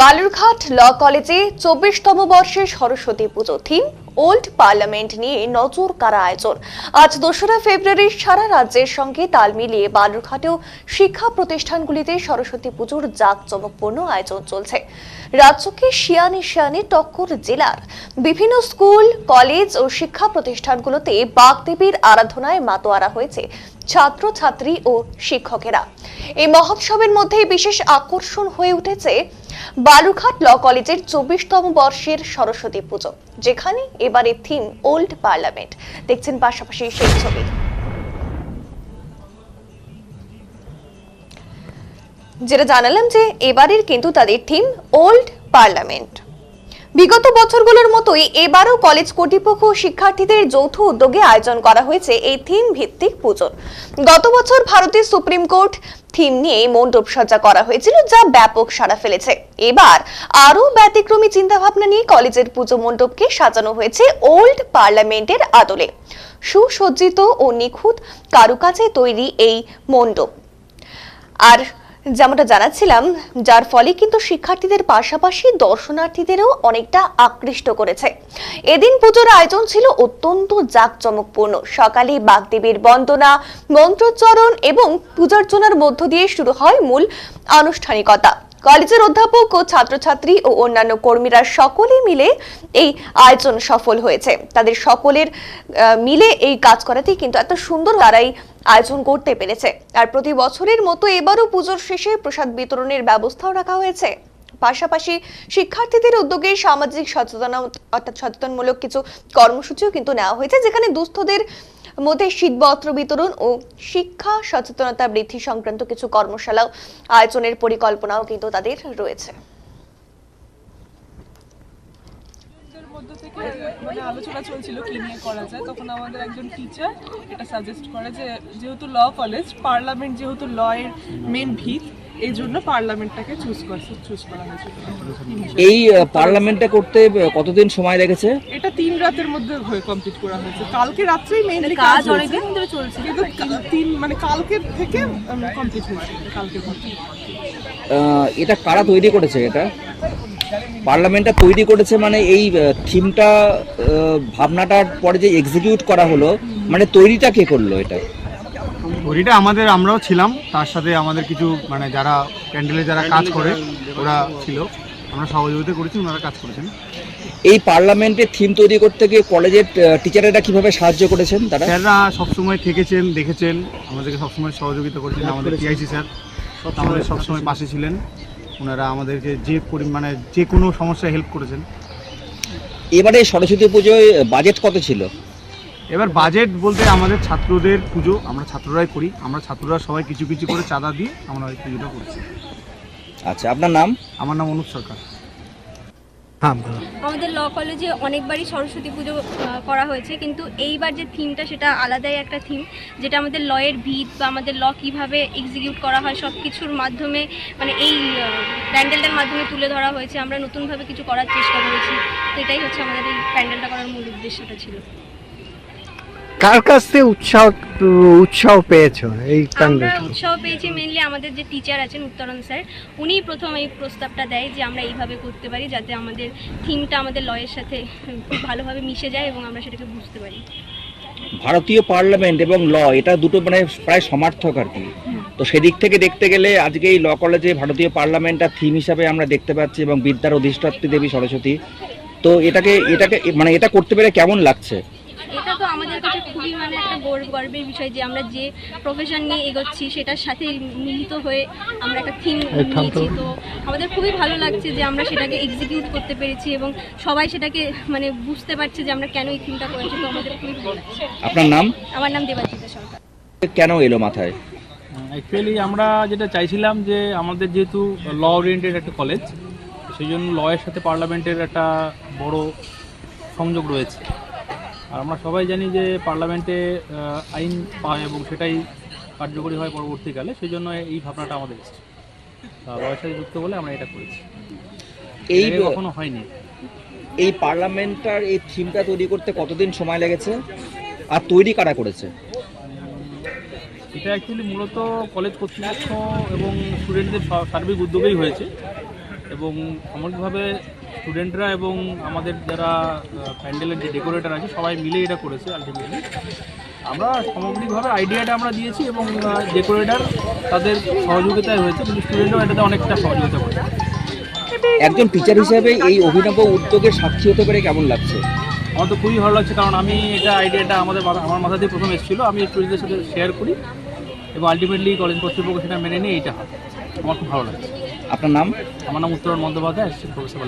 বালুরঘাট ল কলেজে চব্বিশতম বর্ষের সরস্বতী পুজো theme, old parliament নিয়ে নজর কারা আয়োজন। আজ দোসরা ফেব্রুয়ারি সারা রাজ্যের সঙ্গে তাল মিলিয়ে বালুরঘাটেও শিক্ষা প্রতিষ্ঠানগুলিতে সরস্বতী পুজোর জাঁকজমকপূর্ণ আয়োজন চলছে। রাজ্যকে শিয়ানে শিয়ানে টক্কর জেলার বিভিন্ন স্কুল, কলেজ ও শিক্ষা প্রতিষ্ঠানগুলোতে বাগদেবীর আরাধনায় মাতোয়ারা হয়েছে ছাত্রছাত্রী ও শিক্ষকেরা। এই মহোৎসবের মধ্যে বিশেষ আকর্ষণ হয়ে উঠেছে বালুরঘাট ল কলেজের চব্বিশতম বর্ষের সরস্বতী পুজো, যেখানে এবারে থিম ওল্ড পার্লামেন্ট দেখছেন পাশাপাশি সেই ছবি। যেটা জানালাম যে এবারের কিন্তু তাদের থিম ওল্ড পার্লামেন্ট বিগত বছরগুলোর মতোই এবারও কলেজ কর্তৃপক্ষ ও শিক্ষার্থীদের যৌথ উদ্যোগে আয়োজন করা হয়েছে এই থিম ভিত্তিক পুজোর। গত বছর ভারতের সুপ্রিম কোর্ট থিম নিয়ে মণ্ডপ সজ্জা করা হয়েছিল, যা ব্যাপক সাড়া ফেলেছে। এবার আরও ব্যতিক্রমী চিন্তাভাবনা নিয়ে কলেজের পুজো মণ্ডপকে সাজানো হয়েছে ওল্ড পার্লামেন্টের আদলে। সুসজ্জিত ও নিখুঁত কারুকাজে তৈরি এই মণ্ডপ। আর যেমনটা জানাচ্ছিলাম, যার ফলে কিন্তু শিক্ষার্থীদের পাশাপাশি দর্শনার্থীদেরও অনেকটা আকৃষ্ট করেছে। এদিন পুজোর আয়োজন ছিল অত্যন্ত জাঁকজমকপূর্ণ। সকালে বাগদেবীর বন্দনা, মন্ত্রোচ্চারণ এবং পূজার্চনার মধ্য দিয়ে শুরু হয় মূল আনুষ্ঠানিকতা। কলেজের অধ্যাপক ও ছাত্রছাত্রী ও অন্যান্য কর্মীরা সকলে মিলে এই আয়োজন সফল হয়েছে। তাদের সকলের মিলে এই কাজ করাতেই কিন্তু এত সুন্দর তারাই আয়োজন করতে পেরেছে। আর প্রতি বছরের মতো এবারও পুজোর শেষে প্রসাদ বিতরণের ব্যবস্থাও রাখা হয়েছে। পাশাপাশি শিক্ষার্থীদের উদ্যোগে সামাজিক সচেতন অর্থাৎ সচেতনমূলক কিছু কর্মসূচিও কিন্তু নেওয়া হয়েছে, যেখানে দুস্থদের মধ্যে শীতবস্ত্র বিতরণ ও শিক্ষা সচেতনতা বৃদ্ধি সংক্রান্ত কিছু কর্মশালাও, আয়োজনের পরিকল্পনাও কিন্তু তাদের রয়েছে। মধ্যে থেকে মানে আলোচনা চলছিল কি নিয়ে করা যায়। তখন আমাদের একজন টিচার এটা সাজেস্ট করে যে, যেহেতু ল কলেজ পার্লামেন্ট যেহেতু ল এর মেন ভিত এই জন্য পার্লামেন্টটাকে চুজ করছে চুজ করা হিসেবে। এই পার্লামেন্টটা করতে কতদিন সময় লেগেছে? এটা তিন রাতের মধ্যে হয়ে কমপ্লিট করা হয়েছে। কালকে রাত্রেই মেইনলি কাজ অনেকদিন ধরে চলছে। কিন্তু তিন মানে কালকে থেকে কমপ্লিট হয়েছে কালকে এটা কারা তৈরি করেছে এটা? পার্লামেন্টটা তৈরি করেছে মানে এই থিমটা ভাবনাটার পরে যে এক্সিকিউট করা হলো মানে তৈরিটা কে করল এটা? ওইটা আমাদের আমরাও ছিলাম। তার সাথে আমাদের কিছু মানে যারা প্যান্ডেলে যারা কাজ করে ওরা ছিল। আমরা সহযোগিতা করেছি ওনারা কাজ করেছেন। এই পার্লামেন্টের থিম তৈরি করতে গিয়ে কলেজের টিচারেরা কীভাবে সাহায্য করেছেন তারা? স্যাররা সবসময় থেকেছেন দেখেছেন। আমাদেরকে সবসময় সহযোগিতা করেছেন আমাদের টিআইসি স্যার। আমাদের সবসময় পাশে ছিলেন। ওনারা আমাদেরকে যে পরিমাণে যে কোনো সমস্যায় হেল্প করেছেন। এবারে সরস্বতী পুজোয় বাজেট কত ছিল? এবার বাজেট বলতে আমাদের ছাত্রদের পুজো আমরা ছাত্ররাই করি। আমরা ছাত্ররা সবাই কিছু কিছু করে চাঁদা দিয়ে আমরা এই পুজোটা করছি। আচ্ছা আপনার নাম? আমার নাম অনুপ সরকার। আমাদের ল কলেজে অনেকবারই সরস্বতী পুজো করা হয়েছে কিন্তু এইবার যে থিমটা সেটা আলাদাই একটা থিম যেটা আমাদের লয়ের ভিত বা আমাদের ল কীভাবে এক্সিকিউট করা হয় সব কিছুর মাধ্যমে মানে এই প্যান্ডেলটার মাধ্যমে তুলে ধরা হয়েছে আমরা নতুনভাবে কিছু করার চেষ্টা করেছি তো এটাই হচ্ছে আমাদের এই প্যান্ডেলটা করার মূল উদ্দেশ্যটা ছিল। কার কাছ থেকে উৎসাহ উৎসাহ পেয়েছ এই আমরা উৎসাহ পেয়েছি মেনলি আমাদের যে টিচার আছেন উত্তরণ স্যার উনিই প্রথম এই প্রস্তাবটা দেয় যে আমরা এইভাবে করতে পারি যাতে আমাদের থিমটা আমাদের লয়ের সাথে খুব ভালোভাবে মিশে যায় এবং আমরা সেটাকে বুঝতে পারি। ভারতীয় পার্লামেন্ট এবং ল এটা দুটো মানে প্রায় সমার্থক আর কি। তো সেদিক থেকে দেখতে গেলে আজকে এই ল কলেজে ভারতীয় পার্লামেন্টটা থিম হিসাবে আমরা দেখতে পাচ্ছি এবং বিদ্যার অধিষ্ঠাত্রী দেবী সরস্বতী। তো এটাকে এটাকে মানে এটা করতে পেরে কেমন লাগছে? এটা তো আমাদের কাছে খুবই মানে একটা গর্ব গর্বের বিষয় যে আমরা যে প্রফেশন নিয়ে এগোচ্ছি সেটার সাথে মিলিত হয়ে আমরা একটা থিম নিয়েছি। তো আমাদের খুবই ভালো লাগছে যে আমরা সেটাকে এক্সিকিউট করতে পেরেছি এবং সবাই সেটাকে মানে বুঝতে পারছে যে আমরা কেন এই থিমটা করেছি। তো আমাদের খুবই ভালো লাগছে। আপনার নাম? আমার নাম দেবাজিতা সরকার। কেন এলো মাথায়? অ্যাকচুয়ালি আমরা যেটা চাইছিলাম যে আমাদের যেহেতু ল ওরিয়েন্টেড একটা কলেজ সেই জন্য লয়ের সাথে পার্লামেন্টের একটা বড় সংযোগ রয়েছে। আর আমরা সবাই জানি যে পার্লামেন্টে আইন পায় এবং সেটাই কার্যকরী হয় পরবর্তীকালে সেই জন্য এই ভাবনাটা আমাদের এসেছে। সাথে যুক্ত বলে আমরা এটা করেছি। এই কখনো হয়নি। এই পার্লামেন্টটার এই থিমটা তৈরি করতে কতদিন সময় লেগেছে? আর তৈরি কারা করেছে? এটা অ্যাকচুয়ালি মূলত কলেজ কর্তৃপক্ষ এবং স্টুডেন্টদের সার্বিক উদ্যোগেই হয়েছে। এবং সামগ্রিকভাবে স্টুডেন্টরা এবং আমাদের যারা প্যান্ডেলের যে ডেকোরেটর আছে সবাই মিলে এটা করেছে আলটিমেটলি আমরা সামগ্রিকভাবে আইডিয়াটা আমরা দিয়েছি এবং ডেকোরেটার তাদের সহযোগিতায় হয়েছে কিন্তু স্টুডেন্টরাও এটাতে অনেকটা সহযোগিতা করেছে। একজন টিচার হিসেবে এই অভিনব উদ্যোগের সাক্ষী হতে পেরে কেমন লাগছে? আমার তো খুবই ভালো লাগছে কারণ আমি এটা আইডিয়াটা আমাদের আমার মাথা দিয়ে প্রথম এসেছিল। আমি স্টুডেন্টদের সাথে শেয়ার করি এবং আলটিমেটলি কলেজ কর্তৃপক্ষ সেটা মেনে নিয়ে এইটা হয়। আমার খুব ভালো লাগছে। আপনার নাম? আমার নাম উত্তরণ বন্দ্যোপাধ্যায় প্রফেসর